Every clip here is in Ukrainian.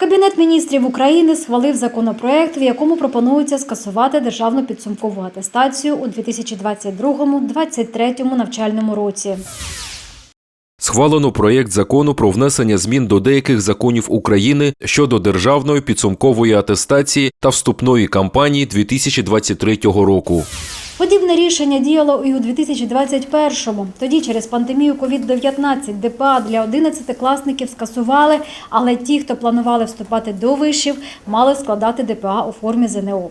Кабінет міністрів України схвалив законопроект, в якому пропонується скасувати державну підсумкову атестацію у 2022-2023 навчальному році. Схвалено проєкт закону про внесення змін до деяких законів України щодо державної підсумкової атестації та вступної кампанії 2023 року. Подібне рішення діяло і у 2021-му. Тоді через пандемію COVID-19 ДПА для 11-класників скасували, але ті, хто планували вступати до вишів, мали складати ДПА у формі ЗНО.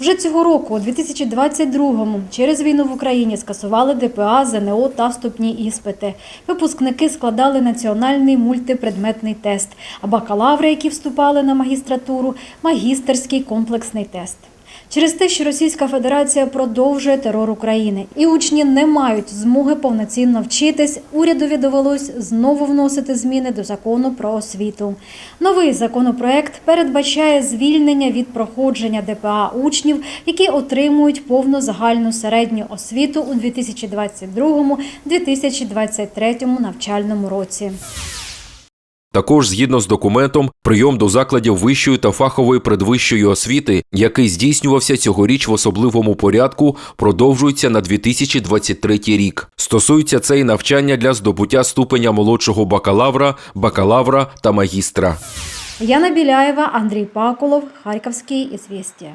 Вже цього року, у 2022-му, через війну в Україні скасували ДПА, ЗНО та вступні іспити. Випускники складали національний мультипредметний тест, а бакалаври, які вступали на магістратуру, магістерський комплексний тест. Через те, що Російська Федерація продовжує терор України, і учні не мають змоги повноцінно вчитись, урядові довелось знову вносити зміни до закону про освіту. Новий законопроект передбачає звільнення від проходження ДПА учнів, які отримують повну загальну середню освіту у 2022-2023 навчальному році. Також, згідно з документом, прийом до закладів вищої та фахової предвищої освіти, який здійснювався цьогоріч в особливому порядку, продовжується на 2023 рік. Стосується це і навчання для здобуття ступеня молодшого бакалавра, бакалавра та магістра. Яна Біляєва, Андрій Паколов, Харківський ізвістія.